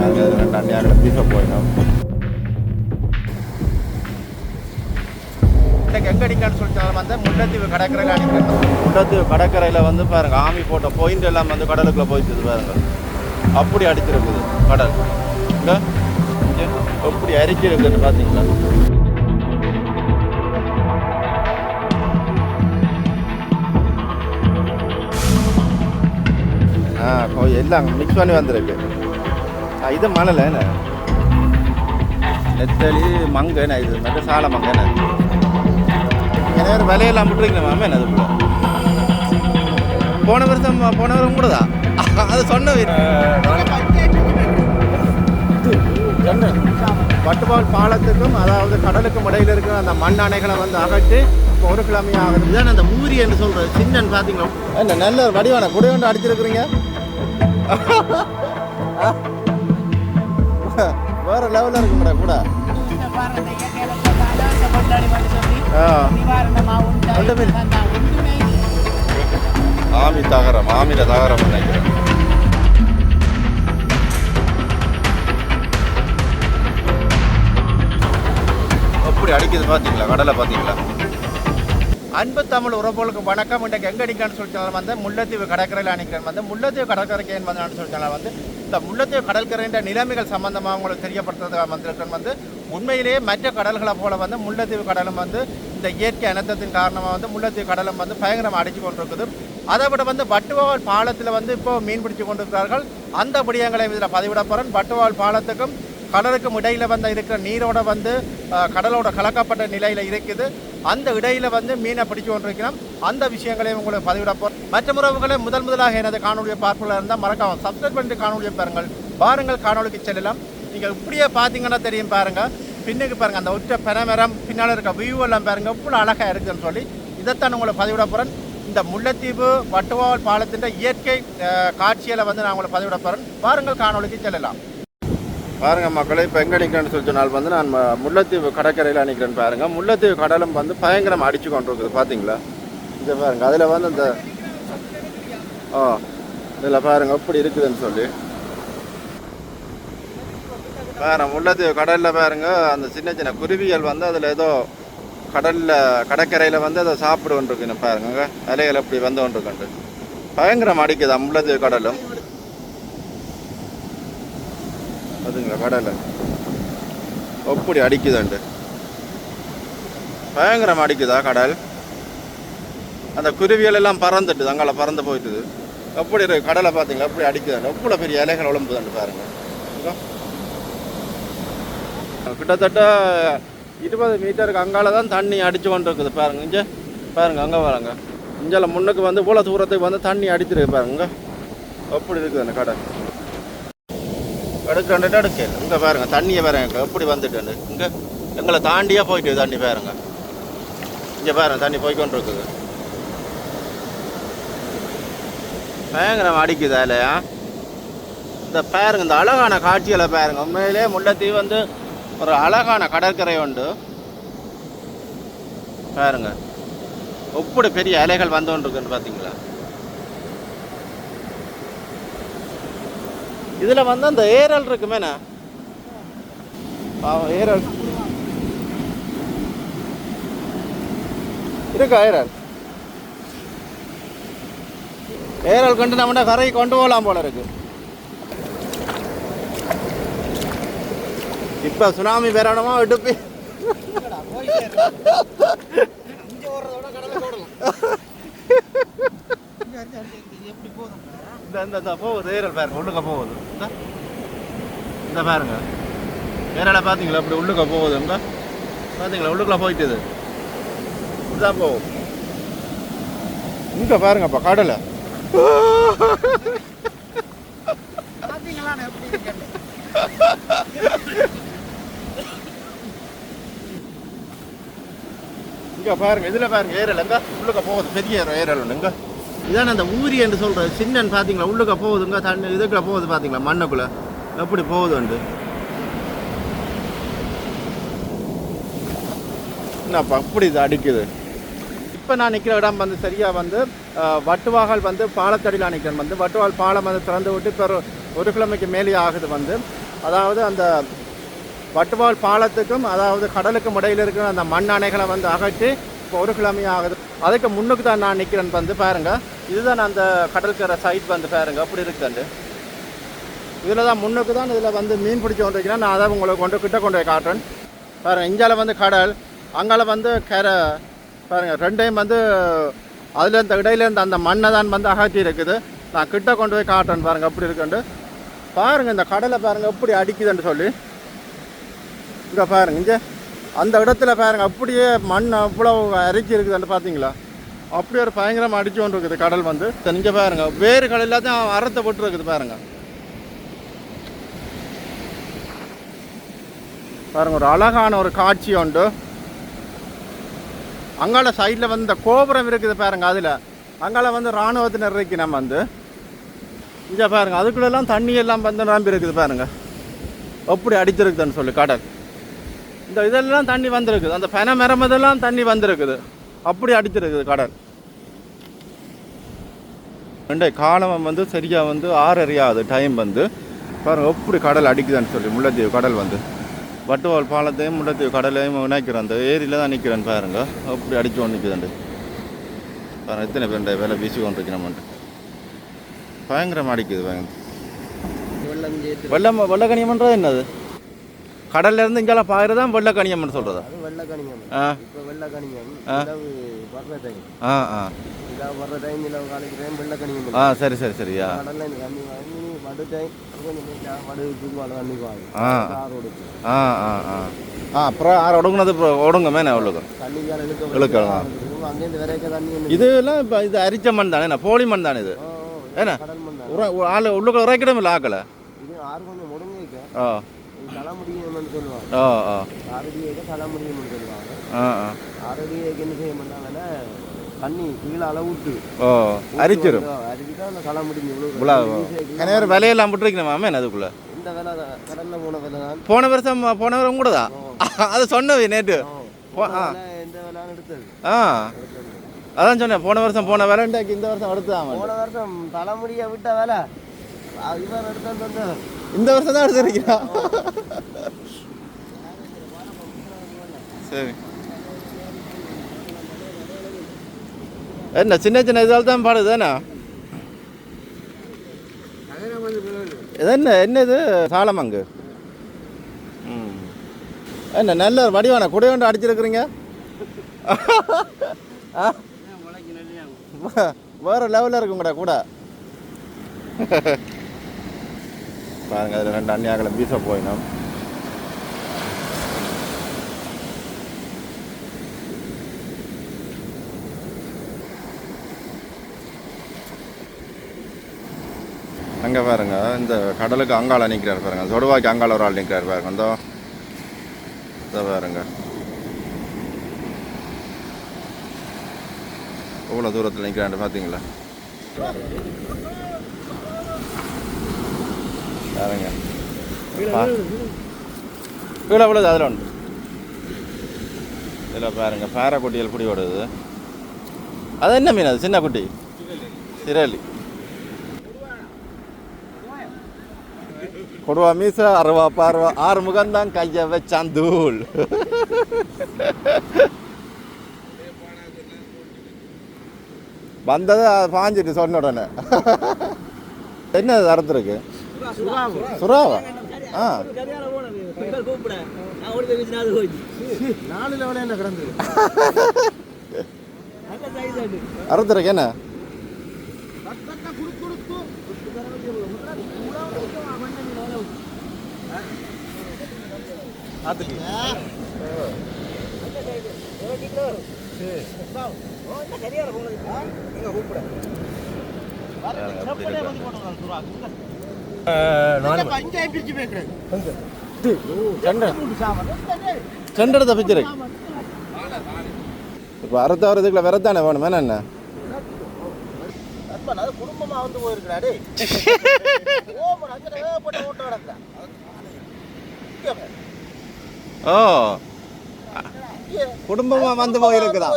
நாங்கள் ரெண்டாம் நேரம் பீஃபை போயிடும் இன்னைக்கு எங்கே அடிக்கன்னு சொல்லிட்டாலும் வந்து முல்லைத்தீவு கடற்கரையில் அடிக்கணும் முல்லைத்தீவு கடற்கரையில் வந்து பாருங்கள் ஆமி போட்ட பாயிண்ட் எல்லாம் வந்து கடலுக்குள்ளே போயிடுது பாருங்கள் அப்படி அடிச்சிருக்குது கடல். இங்க இங்க எப்படி அரிச்சிருக்குன்னு பார்த்தீங்களா ஆ கொ- எல்லாம் மிக்ஸ் பண்ணி வந்திருக்கு. இது நெத்தலி மங்க என்ன இது? மற்ற சால நிறைய பேர் விலையெல்லாம் விட்டுருக்கீங்க மாமே என்ன அதுக்குள்ள போன வருஷம் போன வருஷம் கூட தான் அது சொன்ன வட்டுவால் பாலத்துக்கும் அதாவது கடலுக்கும் இடையில இருக்கிற அந்த மண் அணைகளை வந்து அகற்றி ஒரு கிழமை ஆகுது. இதான் அந்த ஊரி என்று சொல்றது சின்னன்னு பார்த்தீங்களா என்ன நல்ல ஒரு வடிவான குடை ஒன்று அடிச்சிருக்கிறீங்க? வேற லெவலில் கூட. ஆ. ஒன்றுமே இல்லை. ஆமி தகரம் ஆமில தகரம் நினைக்கிறேன். எப்படி அடிக்குது பார்த்தீங்களா கடலை பார்த்தீங்களா அன்பு தமிழ் உறவுகளுக்கு வணக்கம். இன்றைக்கு எங்கே அடிக்கலான்னு சொல்லிட்டாலும் வந்து முல்லைத்தீவு கடற்கரையில் அணிக்கிறேன் வந்து முல்லைத்தீவு கடற்கரைக்கு ஏன் வந்தான்னு சொல்லிட்டாலும் வந்து இந்த முல்லைத்தீவு கடற்கரையின் நிலைமைகள் சம்பந்தமாக உங்களுக்கு தெரியப்படுத்துறதுக்காக வந்திருக்கேன் வந்து உண்மையிலேயே மற்ற கடல்களை போல வந்து முல்லைத்தீவு கடலும் வந்து இந்த இயற்கை அனர்த்தத்தின் காரணமாக வந்து முல்லைத்தீவு கடலும் வந்து பயங்கரமாக அடித்து கொண்டிருக்குது. அதை விட வந்து வட்டுவால் பாலத்தில் வந்து இப்போ மீன் பிடிச்சு கொண்டிருக்கிறார்கள். அந்த விடயங்களை இதில் பதிவிட போகிறேன் வட்டுவால் பாலத்துக்கும் கடலுக்கும் இடையில் வந்து இருக்கிற நீரோட வந்து கடலோட கலக்கப்பட்ட நிலையில் இருக்குது. அந்த இடையில வந்து மீனை பிடிச்சு கொண்டிருக்கிறோம் அந்த விஷயங்களையும் உங்களுக்கு பதிவிடப்போம் மற்ற உறவுகளை முதல் முதலாக எனது காணொலியை பார்ப்பதில் இருந்தால் மறக்காம சப்ஸ்கிரைப் பண்ணிட்டு காணொலியை பாருங்கள். பாருங்கள் காணொலிக்கு செல்லலாம். நீங்கள் இப்படியே பார்த்தீங்கன்னா தெரியும் பாருங்கள் பின்னுக்கு பாருங்கள் அந்த உற்ற பெரமரம் பின்னால் இருக்க வியூ எல்லாம் பாருங்கள் இவ்வளோ அழகாக இருக்குதுன்னு சொல்லி இதைத்தான் உங்களை பதிவிட போகிறேன் இந்த முல்லைத்தீவு வட்டுவால் பாலத்தின் இயற்கை காட்சியில் வந்து நான் உங்களை பதிவிட போகிறேன் பாருங்கள் காணொலிக்கு செல்லலாம். பாருங்க மக்களை இப்போ எங்கே நிற்கிறேன்னு சொல்லி சொன்னால் வந்து நான் முல்லைத்தீவு கடற்கரையில் நிற்கிறேன்னு பாருங்க. முல்லைத்தீவு கடலும் வந்து பயங்கரமாக அடிச்சு கொண்டு இருக்குது. பார்த்தீங்களா இதை பாருங்க அதில் வந்து இந்த ஓ இதில் பாருங்க எப்படி இருக்குதுன்னு சொல்லி. பாருங்க முல்லைத்தீவு கடலில் பாருங்க அந்த சின்ன சின்ன குருவிகள் வந்து அதில் ஏதோ கடலில் கடற்கரையில் வந்து அதை சாப்பிடு பாருங்க. அலைகள் அப்படி வந்து கொண்டு பயங்கரம் அடிக்குது முல்லைத்தீவு கடலும். அதுங்களா கடலை. அப்படி அடிக்குதுண்டு. பயங்கரம் அடிக்குதா கடல்? அந்த குருவியல் எல்லாம் பறந்துட்டு அங்கால பறந்து போயிட்டுது. எப்படி இருக்கு கடலை பார்த்தீங்களா? எப்படி அடிக்குதாண்டு? அவ்வளோ பெரிய இலைகள் உழம்புதாண்டு பாருங்க. கிட்டத்தட்ட இருபது மீட்டருக்கு அங்கால தான் தண்ணி அடிச்சு கொண்டு இருக்குது பாருங்க இங்கே. பாருங்க அங்கே பாருங்க. இஞ்சால முன்னுக்கு வந்து இவ்வளோ தூரத்துக்கு வந்து தண்ணி அடிச்சிருக்கு பாருங்க அப்படி இருக்குது அந்த கடல்? எடுக்கண்டு எடுக்க இங்கே பாருங்க தண்ணியை பாருங்க எப்படி வந்துட்டு இங்கே எங்களை தாண்டியே போயிட்டு தண்ணி பாருங்க. இங்கே பாருங்க தண்ணி போய்க்கொண்டு இருக்குது பயங்கரம் அடிக்குதா இல்லையா இந்த பாருங்க இந்த அழகான காட்சிகளை பாருங்க. உண்மையிலே முல்லைத்தீவு வந்து ஒரு அழகான கடற்கரை உண்டு. பாருங்க எப்படி பெரிய அலைகள் வந்து கொண்டிருக்குன்னு பார்த்தீங்களா இதில் வந்து அந்த ஏரல் இருக்குமேண்ணா. பாவம் ஏரல் இருக்கா ஏரல் ஏரல் கொண்டு நம்மகிட்ட கரையை கொண்டு போகலாம் போல இருக்கு. இப்போ சுனாமி பெறணுமா இடுப்பி இந்த இந்த இந்த போகுது ஏரல் பாருங்க உள்ளுக்க போகுது. இந்த இந்த பாருங்க. ஏரலை பார்த்தீங்களா? அப்படி உள்ளுக்க போகுது. இந்த பார்த்தீங்களா? உள்ளுக்குள்ள போயிட்டுது இப்படிதான் போகும் இங்க பாருங்கப்பா கடலை. இங்க பாருங்க இதுல பாருங்க ஏரல் எங்க உள்ளுக்க போகுது. பெரிய ஏரல் ஒன்று இங்க. இதான அந்த ஊரி என்று சொல்றது சின்னன் பார்த்தீங்களா உள்ளுக்க போகுதுங்க தண்ணி இதுக்குள்ள போகுது பார்த்தீங்களா மண்ணுக்குள்ளே. எப்படி போகுதுண்டு என்னப்பா அப்படி இது அடிக்குது? இப்போ நான் நிற்கிற இடம் வந்து சரியாக வந்து வட்டுவாகல் வந்து பாலத்தடியில் நிற்கிறேன் வந்து. வட்டுவால் பாலம் வந்து திறந்து விட்டு இப்போ ஒரு கிழமைக்கு மேலே ஆகுது வந்து. அதாவது அந்த வட்டுவால் பாலத்துக்கும் அதாவது கடலுக்கும் இடையில இருக்கிற அந்த மண் அணைகளை வந்து அகற்றி இப்போ ஒரு கிழமை ஆகுது. அதுக்கு முன்னுக்கு தான் நான் நிற்கிறேன் வந்து பாருங்கள் இதுதான் அந்த கடற்கரை சைட் வந்து பாருங்க. அப்படி இருக்குதுண்டு. இதில் தான் முன்னுக்கு தான் இதில் வந்து மீன் பிடிச்சி கொண்டிருக்கிறேன் நான் அதை உங்களுக்கு கொண்டு கிட்ட கொண்டு போய் காட்டுறேன். பாருங்க இங்கால வந்து கடல் அங்கால வந்து கரை. பாருங்க ரெண்டையும் வந்து அதுலேருந்து இந்த அந்த மண்ணை தான் வந்து அகற்றி இருக்குது. நான் கிட்ட கொண்டு போய் காட்டுறேன் பாருங்க அப்படி இருக்குண்டு பாருங்க இந்த கடலை பாருங்க எப்படி அடிக்குதுன்னு சொல்லி. இங்கே பாருங்க இங்கே அந்த இடத்துல பாருங்க அப்படியே மண் அவ்வளோ அரைச்சி இருக்குதுன்னு பார்த்தீங்களா அப்படி ஒரு பயங்கரமாக அடிச்சு கொண்டு இருக்குது கடல் வந்து. இங்கே பாருங்க. வேறு கடலில் தான் அறத்தை போட்டு இருக்குது பாருங்க. பாருங்க ஒரு அழகான ஒரு காட்சி உண்டு. அங்கால சைடில் வந்து இந்த கோபுரம் இருக்குது பாருங்க அதில். அங்கால வந்து இராணுவத்தினர் இருக்கு நம்ம வந்து. இங்கே பாருங்க அதுக்குள்ளெல்லாம் தண்ணி எல்லாம் வந்து நிரம்பி இருக்குது பாருங்க. எப்படி அடிச்சிருக்குதுன்னு சொல்லி கடல். இந்த இதெல்லாம் தண்ணி வந்திருக்குது. அந்த பனை மரம் இதெல்லாம் தண்ணி வந்திருக்குது. அப்படி அடிச்சிருக்குது கடல். ரெண்டே காலம் வந்து சரியாக வந்து ஆறறியாது டைம் வந்து. பாருங்க எப்படி கடல் அடிக்குதுன்னு சொல்லி முல்லைத்தீவு கடல் வந்து. வட்டுவால் பாலத்தையும் முல்லைத்தீவு கடலையும் நினைக்கிறேன் அந்த ஏரியில் தான் நிற்கிறேன் பாருங்க. அப்படி அடிச்சு கொண்டு நிற்குதுண்டு பாருங்க எத்தனை பேருடைய வேலை வீசி கொண்டு நம்மன்ட்டு பயங்கரமாக அடிக்குது பயங்கரம். வெள்ளம் வெள்ளக்கனியம்ன்றது என்னது? கடல்ல இருந்து இங்கெல்லாம் பாயிரதான் வெள்ளக்கனியம்னு சொல்கிறதா அது வெள்ளக்கணியம் ஆ. இப்போ வெள்ளக்கணியம் ஆ. நிலவு வர்ற டைம் ஆ ஆ. நிலவு வர்ற டைம் நிலவு காலைக்கு டைம் வெள்ளக்கணியம் ஆ சரி சரி சரியா கடல்ல இந்த தண்ணி வாங்கி வடு டைம் கொஞ்சம் வடு தூக்குவாள் தண்ணி வாங்க. ஆ. ஆறோடு ஆ ஆ ஆ. ஆ அப்புறம் ஆறு ஒடுங்கினது ஒடுங்க மேலே அவ்வளோக்கு இழுக்கலாம். இதெல்லாம் இப்போ இது அரிச்ச மண் தானே போலி மண் தானே இது? ஏன்னா? ஆள் உள்ளுக்கு உரைக்கிடம் இல்லை ஆக்கலை இது ஆறு கொஞ்சம் முடங்கிக்க ஆ. முடியும்னு சொல்லுவாங்க. ஆ ஆ. ஆறடி ஏக்க தலை முடியும்னு சொல்லுவாங்க. ஆ ஆ. ஆறடி ஏக்க என்ன செய்ய மாட்டாங்கன்னா தண்ணி கீழே அளவுட்டு. ஓ அரிச்சிரும். அரிச்சுதான் அந்த களை முடிஞ்சு கனையார் விலையெல்லாம் போட்டுருக்கணும் மாமே அதுக்குள்ளே? இந்த வேலை? தான் கடல்ல போன வேலை தான். போன வருஷம் போன வருஷம் கூட தான் அது சொன்னது நேற்று போ- ஆ. எந்த வேலைன்னு எடுத்தது. ஆ. அதான் சொன்னேன் போன வருஷம் போன வேலைண்டாக்கு இந்த வருஷம் எடுத்து போன வருஷம் தலைமுடிய விட்ட வேலை. அது இவன் எடுத்தான் தந்தது இந்த வருஷம் தான் எடுத்துருக்கிறா. சரி. என்ன சின்ன சின்ன இதால் தான் பாடுது தானே? இது என்ன என்ன இது? சாலமங்கு. ம். என்ன நல்ல வடிவான குடையோண்டு அடிச்சிருக்கிறீங்க? ஆ வே- வேற லெவலில் இருக்கும் கூட. பாருங்க அதில் ரெண்டு அந்நியாக்களை வீச போயினோம். அங்கே பாருங்க இந்த கடலுக்கு அங்காள நிற்கிறார் பாருங்க சொடுவாய்க்கு அங்காள ஒரு ஆள் நிற்கிறார் பாருங்க இந்த. இதை பாருங்க. எவ்வளோ தூரத்தில் நிற்கிறான்னு பார்த்தீங்களா பாருங்க கீழே விழுது அதில் ஒன்று இதில் பாருங்க பாறை குட்டிகள் பிடி ஓடுது அது என்ன மீன் அது சின்ன குட்டி சிரலி கொடுவா மீச அறுவா பார்வா ஆறு முகம்தான் கைய வச்சான் தூள் வந்தது பாஞ்சிட்டு சொன்ன உடனே என்ன அறுத்துருக்கு சுறாவா. ஆ. நாலு லெவலில் என்ன? கிடந்து அறுத்துருக்கு என்ன செண்டெடுத்த பிச்சரு இப்போ அறுத்த வரதுக்குள்ள விரத்தானே வேணும் வேணா என்ன குடும்பமா வந்து போயிருக்கிறாரு ஓ குடும்பமா வந்து போயிருக்குதா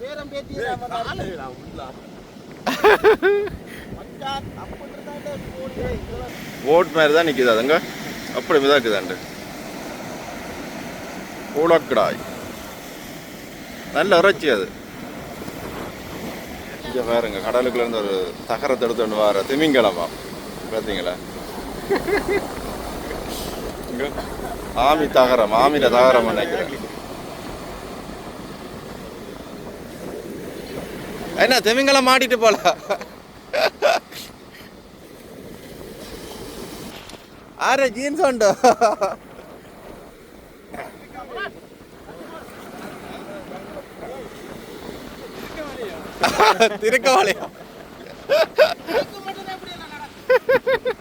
பேரம் பேத்தி ஓட் மாதிரி தான் நிற்குது அதுங்க. அப்படி மிதாக்குதாண்டு பூலக்கடாய் நல்ல இறைச்சி அது. இங்கே பாருங்க கடலுக்குள்ளேருந்து ஒரு தகரத்தை எடுத்துட்டு வர. திமிங்கலமா. பார்த்தீங்களா? ஆமி தகரம் ஆமியில் தகரம் நினைக்கிறேன். என்ன திமிங்கலம் மாட்டிட்டு போல? ஆறு ஜீன்ஸ் உண்டு. திருக்கவாளையா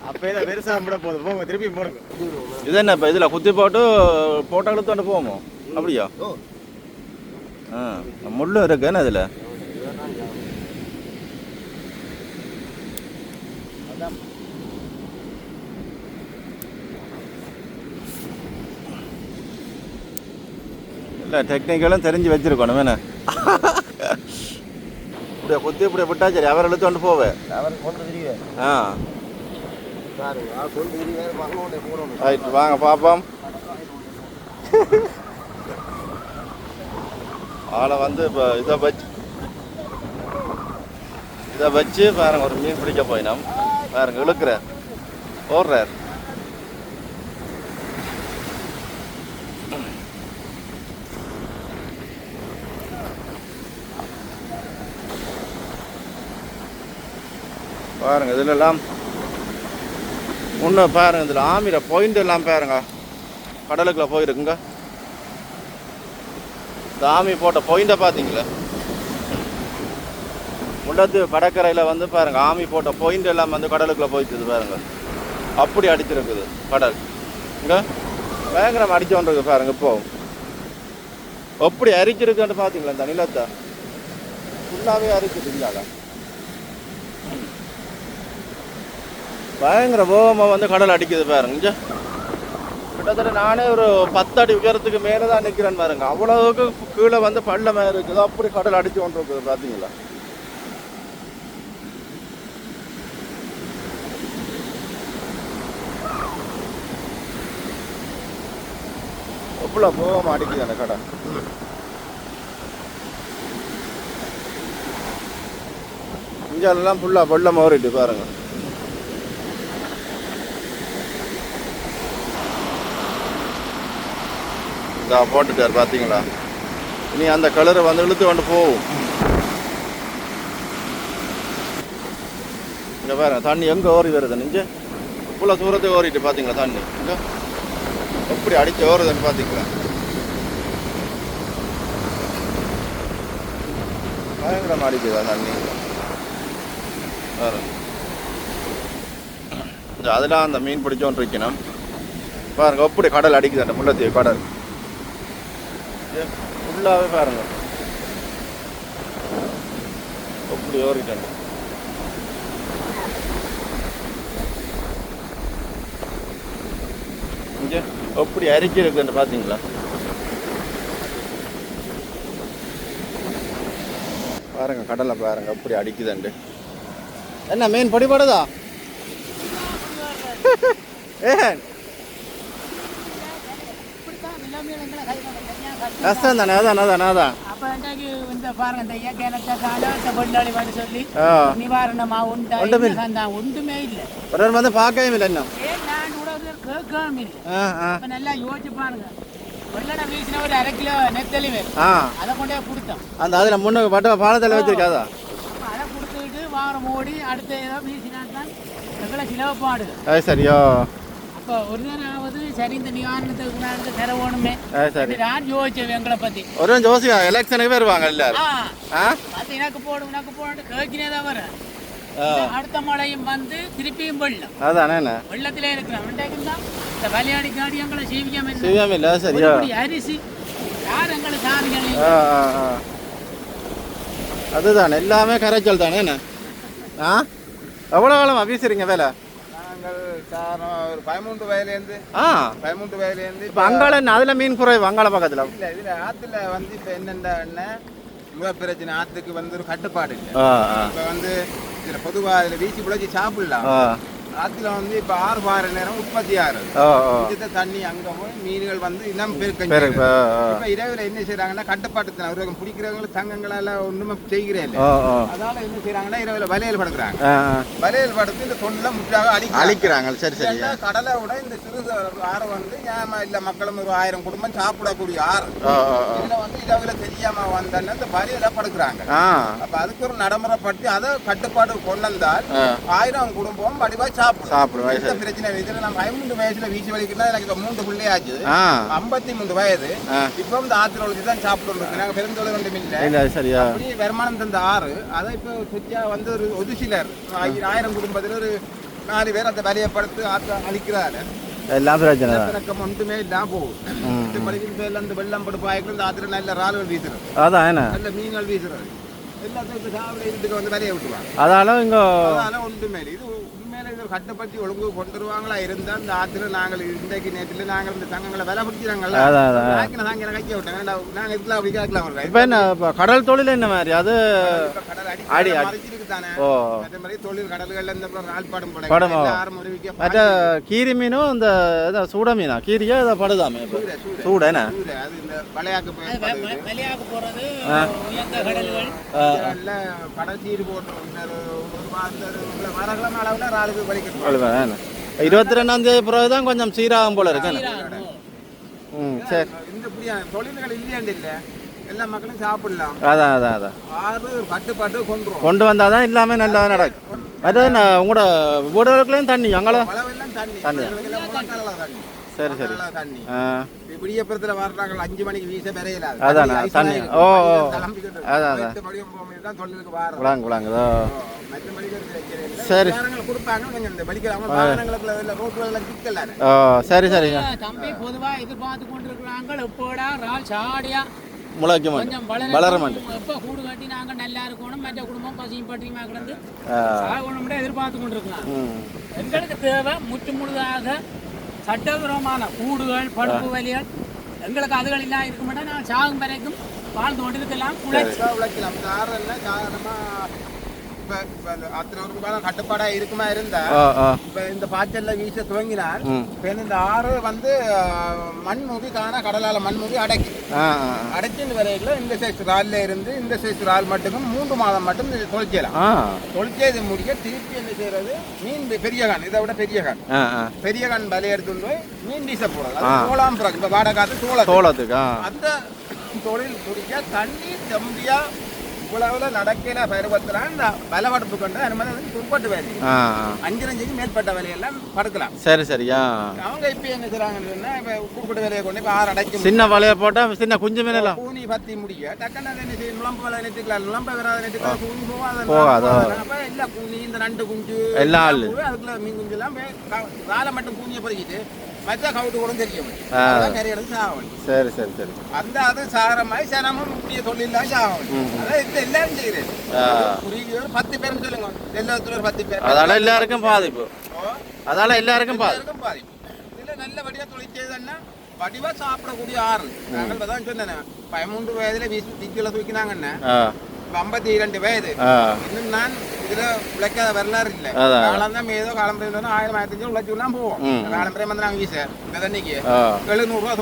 அப்போ இதை பெருசாக நம்பிட போதும் திருப்பி போடுங்க. இது என்ன இப்போ குத்தி போட்டு போட்டோ எடுத்து போவோம்? அப்படியா? ஆ முள்ளும் இருக்குன்னு அதில் இல்லை டெக்னிக்கலும் தெரிஞ்சு வச்சிருக்கணும் என்ன? இப்படியே குத்தி இப்படியே விட்டா சரி அவர் இழுத்துட்டு போவேன் அவர் கொண்டு ஆ. கொண்டு ரைட் வாங்க பார்ப்போம் ஆளை வந்து இப்போ இதை வச்சு இதை வச்சு பாருங்க ஒரு மீன் பிடிக்க போயினோம் பாருங்க இழுக்கிறார். ஓடுறார். பாருங்க இதுல எல்லாம் இன்னும் பாருங்க இதில் ஆமிர பாயிண்ட் எல்லாம் பாருங்க. கடலுக்கில் போயிருக்குங்க. இந்த ஆமி போட்ட பாயிண்ட்டை பார்த்தீங்களா முள்ளத்து கடற்கரையில் வந்து பாருங்க ஆமி போட்ட பாயிண்ட் எல்லாம் வந்து கடலுக்குள்ள போயிட்டுது பாருங்க. அப்படி அடிச்சிருக்குது கடல். இங்க பயங்கரம் அடிச்சோன்றது பாருங்க இப்போ. எப்படி அரிச்சிருக்குன்னு பார்த்தீங்களா இந்த நிலத்தை? ஃபுல்லாகவே அரிச்சிட்டு பயங்கர கோபமாக வந்து கடல் அடிக்குது பாருங்க கிட்டத்தட்ட நானே ஒரு பத்து அடி உயரத்துக்கு மேலே தான் நிற்கிறேன் பாருங்க. அவ்வளவுக்கு கீழே வந்து பள்ளமாக இருக்குது. அப்படி கடல் அடிச்சு கொண்டு இருக்குது பார்த்தீங்களா எவ்வளோ வேகமாக அடிக்குது அந்த கடல். இங்கெல்லாம் ஃபுல்லாக வெள்ளம் மாறிட்டு பாருங்கள் இதா போட்டுட்டார் பார்த்தீங்களா இனி அந்த கலரை வந்து இழுத்து கொண்டு போகும் இங்கே பாருங்க தண்ணி எங்கே ஓரி வருது நெஞ்சு? இவ்வளோ தூரத்தை ஓரிட்டு பார்த்தீங்களா தண்ணி? இங்கே? எப்படி அடித்து ஓடுதுன்னு பார்த்தீங்களா பயங்கரமாக அடிக்குதா தண்ணி? வேறு இந்த அதெல்லாம் அந்த மீன் பிடிச்சோன்னு இருக்கணும் பாருங்க எப்படி கடல் அடிக்குது அந்த முல்லைத்தீவு கடல். ஃபுல்லாகவே பாருங்க. அப்படி ஓரிட்டாங்க இங்கே அப்படி அரிக்கி இருக்குன்னு பார்த்தீங்களா பாருங்க கடலை பாருங்க அப்படி அடிக்குதுண்டு. என்ன மீன் படிபடுதா? ஏன்? கஷ்டம் தானே அதான் அதான் அதான். வந்து பார்க்கவே இல்லை இன்னும். நல்லா யோசிச்சு பாருங்க. அரை கிலோ நெத்தலி அதை கொண்டே கொடுத்தோம். அந்த அதில் முன்னுக்கு பட்ட பாலத்தில் வச்சிருக்காதா? அதை கொடுத்துக்கிட்டு வாரம் ஓடி அடுத்த ஏதோ வீசினா தான் எவ்வளோ பாடுது. அது சரியோ. ஒரு நேரம் ஆகுது சரி இந்த நிவாரணத்துக்கு நான் தர வேணுமே அது சரி. நான் யோசிச்சேன் எங்களை பத்தி. ஒரு ஜோசியா எலெக்ஷனுக்கு வருவாங்க எல்லாரும். எனக்கு போடு உனக்கு போடு கேட்கினே தான் வரேன் ஆ. அடுத்த மழையும் வந்து திருப்பியும் வெள்ளம். அதானே என்ன? வெள்ளத்திலே இருக்கிறோம் இந்த விளையாடி காடி எங்களை இல்லை சிவம் இல்லை சரியா அரிசி யார் எங்களை சாமிகளை அதுதான் எல்லாமே கரைச்சல் தானே ஆ? எவ்வளோ காலம் வீசுறீங்க வேலை? நாங்கள் ஒரு பதிமூன்று வயலேருந்து ஆ. பதிமூன்று வயலேருந்து இப்போ அங்காள அதில் மீன் குறைவு அங்காள பக்கத்தில்? இல்லை இதில் ஆற்றுல வந்து இப்போ என்னென்ன முக பிரச்சனை ஆத்துக்கு வந்து ஒரு கட்டுப்பாடு இல்லை. இப்போ வந்து இதில் பொதுவாக இதில் வீசி பிழைச்சி சாப்பிடலாம். ஆற்றுல வந்து இப்போ ஆறு பாறை நேரம் உற்பத்தி இதுல தண்ணி அங்கே போய் மீன்கள் வந்து இனம் பெருக்கம். இப்ப இரவுல என்ன செய்யறாங்கன்னா கட்டுப்பாட்டு அவர்கள் பிடிக்கிறவங்க சங்கங்களால ஒண்ணுமே செய்கிறே இல்லை. அதனால என்ன செய்யறாங்கன்னா இரவுல வலையல் படுக்கிறாங்க. வலையல் படுத்து இந்த தொழில முற்றாக அழிக்கிறாங்க. சரி சரி. கடலை விட இந்த சிறு ஆறு வந்து ஏமா இல்ல மக்களும் ஒரு ஆயிரம் குடும்பம் சாப்பிடக்கூடிய ஆறு. இதுல வந்து இரவுல தெரியாம வந்தோன்னா இந்த வலையில படுக்கிறாங்க. அப்ப அதுக்கு ஒரு நடைமுறைப்படுத்தி அதை கட்டுப்பாடு கொண்டு வந்தால். ஆயிரம் குடும்பம் வடிவா சாப்பிடும் சாப்பிடும் எந்த பிரச்சனை. இதுல நம்ம பதிமூன்று வயசுல வீசி வலிக்கிறதா எனக்கு மூன்று பிள்ளை ஆச்சு. ஐம்பத்தி மூணு வயது. இப்போ இந்த ஆத்துல ஒழிச்சு தான் சாப்பிட்டு இருக்கு. நாங்க பெருந்தொழில் ஒன்றும் இல்லை. இல்லை சரியா? வருமானம் தந்த ஆறு. அதை இப்போ சுத்தியா வந்து ஒரு ஒரு சிலர் ஆயிரம் குடும்பத்தில் ஒரு நாலு பேர் அந்த வலையை படுத்து ஆற்ற அழிக்கிறாரு. எல்லாம் பிரச்சனை தான். திறக்கம் ஒன்றுமே இல்லாம போகுது. ம். இது படிக்கிற பேர்ல வெள்ளம் படுப்பு ஆயிரம் இந்த ஆத்துல நல்ல இறால்கள் வீசுறது. அதான் என்ன? நல்ல மீன்கள் வீசுறது. எல்லாத்துக்கும் சாப்பிட வீட்டுக்கு வந்து வலையை விட்டுருவாங்க. இங்கே அதனால ஒன்றுமே. இது இது கட்டுப்படுத்தி ஒழுங்கு கொண்டு வருவாங்களா? இருந்தா இந்த ஆத்துல நாங்கள் இன்றைக்கு நேற்றுல நாங்கள் இந்த சங்கங்களை விலை பிடிக்கிறாங்கல்ல. நாங்க கைக்க விட்டாங்க நாங்க இதுல அப்படி கேட்கலாம் இப்போ என்ன கடல் தொழில் என்ன மாதிரி? அது கடல் அடி. மறைச்சிருக்கு தானே. அதே மாதிரி தொழில் கடல்கள்ல இந்த ஆள்பாடும் படம், மற்ற கீரி மீனும் இந்த இதை சூட மீனா? கீரியா இதை படுதாமே சூரை, சூரை. சூட. என்ன? சூரை, அது இந்த வளையாக்கு அது வ- வ- வெளியாக போறது உயர்ந்த கடல்கள். நல்ல கடல் போட்டுரும். இந்த ஒரு- ஒரு வா- இந்த ஒரு வரகிழமை அளவுல என்ன இருபத்தி ரெண்டாம் தேதி பிறகு தான் கொஞ்சம் சீராகும் போல இருக்கு. ம் சரி. இந்த புதிய தொழில்கள் இல்லையாண்டு இல்ல. எல்லா மக்களும் சாப்பிடலாம். அதான் அதான் அதான். ஆறு கட்டுப்பாட்டு கொண்டுரும் கொண்டு வந்தால் தான் எல்லாமே நல்லா நடக்கும். மற்றது நான் உங்களோட வீடுகளுக்குள்ளேயும் தண்ணி பழவெல்லாம் தண்ணி. சரி சரி. ஆ. விடியப்புறத்துல வர்றாங்க அஞ்சு மணிக்கு வீச பெறையில அதானே, தண்ணி. ஓ, ஓ. அதான், அதான். தான் தொழிலுக்கு விளாங்க இல்ல. சரி. ஓ சரி சரிங்க தம்பி பொதுவா எதிர்பார்த்து கொண்டிருக்கிறாங்க. எப்போடா ரால் சாடியா? முளைக்கும் கொஞ்சம் வளர வளர மாட்டேன். எப்போ கூடு கட்டி நாங்க நல்லா இருக்கணும். மற்ற குடும்பம் பசியும் பட்டியுமா கிடந்து சாகணும்னு எதிர்பார்த்து கொண்டிருக்கலாம் எங்களுக்கு தேவை முற்று முழுதாக சட்டவிரோதமான கூடுகள் படுப்பு வலிகள் எங்களுக்கு அதுகள் எல்லாம் இருக்க மாட்டோம். நான் சாகும் வரைக்கும் வாழ்ந்து கொண்டிருக்கலாம். உழைக்கலாம். காரணம் என்ன? காரணமா இப்ப இப்ப இந்த அத்தனை ஒரு காலம் கட்டுப்பாடா இருக்குமா இருந்தா இப்ப இந்த பாய்ச்சல்ல வீச துவங்கினால் இப்ப இந்த ஆறு வந்து மண் மூவி காண கடலால மண் மூவி ஆ அடைச்சின்னு வரையில இந்த சைஸ் ரால்ல இருந்து இந்த சைஸ் ரால் மட்டும் மூன்று மாதம் மட்டும் ஆ. தொழிற்செய்து முடிக்க திருப்பி என்ன செய்யறது? மீன் பெரிய கான். இதை விட பெரிய கான். பெரிய கான் வலையை எடுத்துட்டு போய் மீன் வீச. அது சோளாம் இப்ப வாடகை காத்து சோளம் சோளத்துக்கு அந்த தொழில் முடிக்க தண்ணி தம்பியா இவ்வளவுல நடக்கிற பருவத்துல இந்த பலவடுப்பு கொண்டு அனுமதி துப்பட்டு வேலை. அஞ்சு அஞ்சுக்கு மேற்பட்ட வேலையெல்லாம் படுக்கலாம். சரி சரியா அவங்க இப்ப என்ன செய்றாங்கன்னு இப்ப குறிப்பிட்ட வேலையை கொண்டு இப்ப ஆறு அடைக்கும். சின்ன வலைய போட்டா சின்ன குஞ்சு எல்லாம். கூனி பத்தி முடிய. டக்குன்னு அதை என்ன செய்யும்? நுழம்பு வேலை நெட்டுக்கலாம் நுழம்பு வராத நெட்டுக்கலாம் கூனி போகாத. அப்ப எல்லா கூனி இந்த நண்டு குஞ்சு எல்லாம் ஆளு. அதுக்குள்ள மீன் குஞ்சு எல்லாம் போய் க- ராலை மட்டும் கூனியை பறிக்கிட்டு மற்ற கவுட்டு கூட தெரியும். கறி எடுத்து சாவணும் சரி சரி சரி. அந்த அது சாரமாய் சனமும் முக்கிய தொழிலாம் சாவணும் அதான் இது எல்லாரும் செய்யறது. குறுகிய ஒரு பத்து பேர்னு சொல்லுங்க. எல்லாத்துல ஒரு பத்து பேர். அதால எல்லாருக்கும் பாதிப்பு. அதால எல்லாருக்கும் பாதிப்பு. இதுல நல்லபடியா தொழில் செய்தன்னா வடிவா சாப்பிடக்கூடிய ஆறு. நாங்கள் இப்பதான் சொன்னேன் பதிமூன்று வயதுல வீசி திக்கில தூக்கினாங்கன்னு. ஐம்பத்தி இரண்டு வயது. இன்னும் நான் இதுல உழைக்காத வரலாறு இல்ல. அதான். காலம் தான் ஏதோ காலம்பரை இருந்தாலும் ஆயிரம் ஆயிரத்தி அஞ்சு உழைச்சுலாம் போவோம். ம். காலம்பரை வந்து நாங்க வீச இந்த தண்ணிக்கு எழுநூறு ரூபா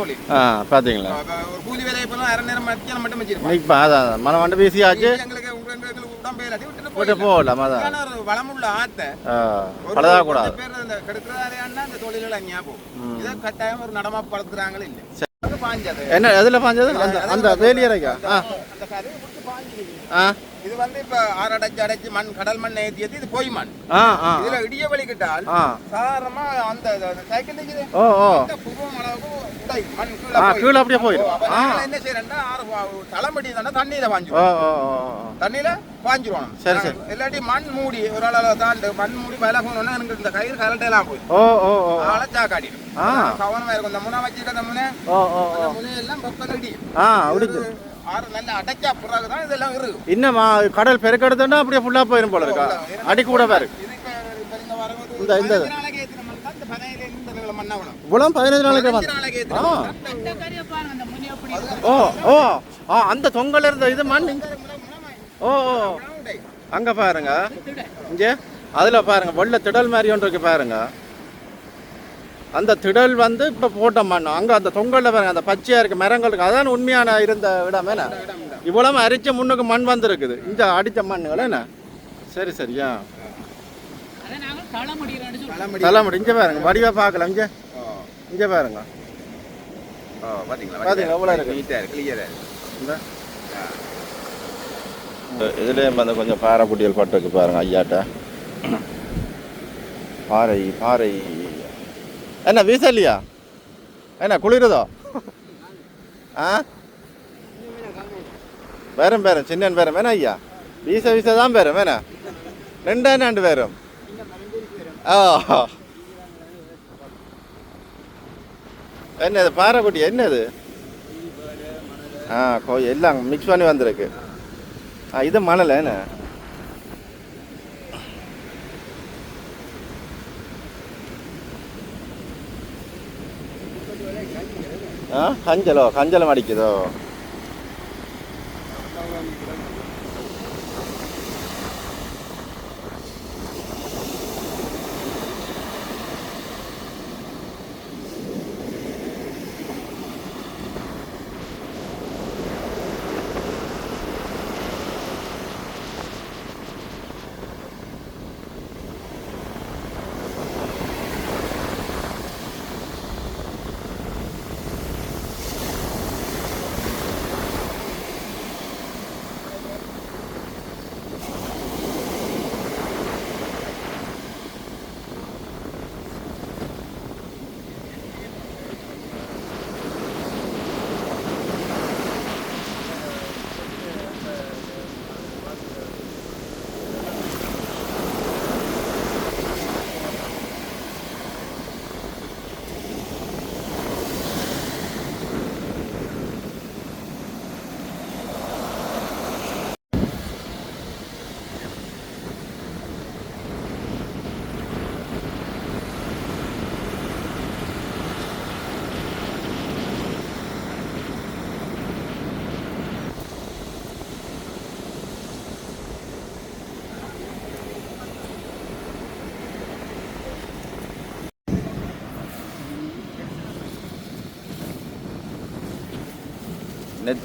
பார்த்தீங்களா அப்ப ஒரு கூலி வேலையை இப்ப அரை நேரம் மத்தியானம் மட்டும் வச்சிருப்போம் இப்போ அதான் அதான். மனம் வந்து பிஸியாச்சு எங்களுக்கு எங்களுக்கு விட்டு. போகலாம் அதான். ஒரு வளமுள்ள ஆத்த. பேர் இந்த இந்த தொழில்கள் இதை கட்டாயம் ஒரு இல்லை. பாஞ்சது. என்ன எதில் பாஞ்சது? அந்த அந்த கதையை இது வந்து இப்ப ஆறு அடைச்சு மண் கடல் மண் ஏத்தி ஏத்தி இது பொய் மண். இதுல இடிய வலிக்கிட்டால் சாதாரணமா அந்த அந்த சைக்கிள் அந்த கீழே அப்படியே போயிடும். என்ன பா- தலைமடி தானே தண்ணியில ஓ. தண்ணியில பாஞ்சிரும் சரி, சரி. இல்லாட்டி மண் மூடி ஒரு அளவு தாண்டு மண் மூடி விலகணும்னா எனக்கு இந்த கயிறு கலட்டையெல்லாம் போய் ஓ ஓ அழைச்சா காட்டிடும். கவனமா இருக்கும். இந்த முனை வச்சுக்கிட்ட இந்த முனை அந்த முனையெல்லாம் பக்கம் இடி ஆ அப்படிக்கு ஆறு நல்லா அடைச்சா பிறகுதான் இதெல்லாம் இருக்கும் இன்னும் கடல் பெருக்கெடுத்துன்னா அப்படியே ஃபுல்லாக போயிடும் போல இருக்கா? அடி கூட பாரு. இந்த இந்த- இந்த- பதினஞ்சு நாளைக்கு ஓ ஓ ஆ அந்த தொங்கல் இருந்த இது மண் ஓ ஓ. அங்கே பாருங்க. இங்கே. அதில் பாருங்க வெள்ளை திடல் மாதிரி ஒன்று இருக்கு பாருங்க. அந்த திடல் வந்து இப்போ போட்ட மண் அங்கே அந்த தொங்கலில் பாருங்க அந்த பச்சையாக இருக்கு மரங்கள் இருக்கு. அதான் உண்மையான இருந்த இடம். என்ன? இவ்வளவு அரிச்ச முன்னுக்கு மண் வந்திருக்குது. இந்த அடித்த மண்ணுகள் என்ன? சரி சரியா தலைமுடி இங்கே பாருங்க வடிவா பார்க்கலாம். இங்கே. இங்கே பாருங்க. பாத்தீங்களா, எவ்வளவு இருக்கு? இதுலேயும் வந்து கொஞ்சம் பாறை குட்டியல் பட்டிருக்கு பாருங்க ஐயாட்ட. பாறை பாறை. என்ன வீசா இல்லையா என்ன குளிருதோ? ஆ? பேரும் பேரும் சின்னன் பேரும் வேணா ஐயா. வீச வீச தான் பேரும் வேணா. ரெண்டா ரெண்டு பேரும் ஓ. என்னது பாறைக்குட்டி என்னது ஆ கோ எல்லாம் மிக்ஸ் பண்ணி வந்திருக்கு. ஆ இது மணல் என்ன ஆ கஞ்சலோ? கஞ்சலம் அடிக்குதோ?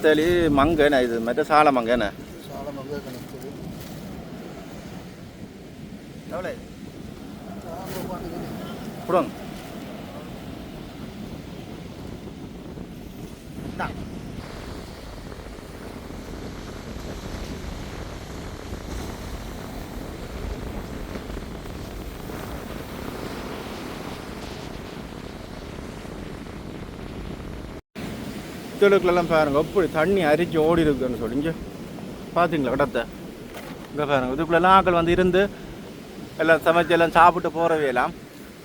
நெத்தலி மங்கன இது? மற்ற சால மங்கன எவ்வளோ தெலுக்குலலாம் பாருங்க. அப்படி தண்ணி அரிச்சு ஓடி இருக்குன்னு சொல்லி இங்கே பார்த்தீங்களா இடத்த இங்கே பாருங்க. இதுக்குள்ளெல்லாம் ஆக்கள் வந்து இருந்து எல்லாம் சமைச்சு எல்லாம் சாப்பிட்டு போகிறவே எல்லாம்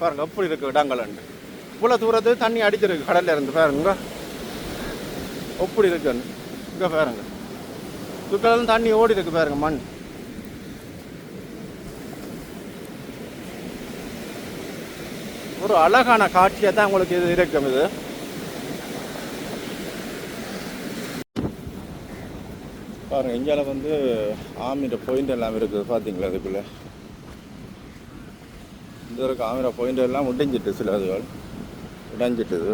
பாருங்கள் எப்படி இருக்குது இடங்கள்ண்டு இவ்வளோ தூரத்து தண்ணி அடிச்சிருக்கு கடல்ல இருந்து பாருங்க. எப்படி இருக்குன்னு இங்கே பாருங்க. இதுக்கெல்லாம் தண்ணி ஓடி இருக்கு பாருங்க மண். ஒரு அழகான காட்சியாக தான் உங்களுக்கு இது இருக்கும் இது. பாருங்க இந்தியாவில் வந்து ஆமிர பாயிண்ட் எல்லாம் இருக்குது. பார்த்தீங்களா அதுக்குள்ளே இது வரைக்கும் ஆமிர பாயிண்ட் எல்லாம் உடைஞ்சிட்டு சில அதுகள் உடைஞ்சிட்டுது.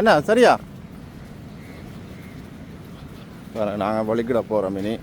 என்ன சரியா? நாங்கள் வலிக்கிட போகிறோம் இனி.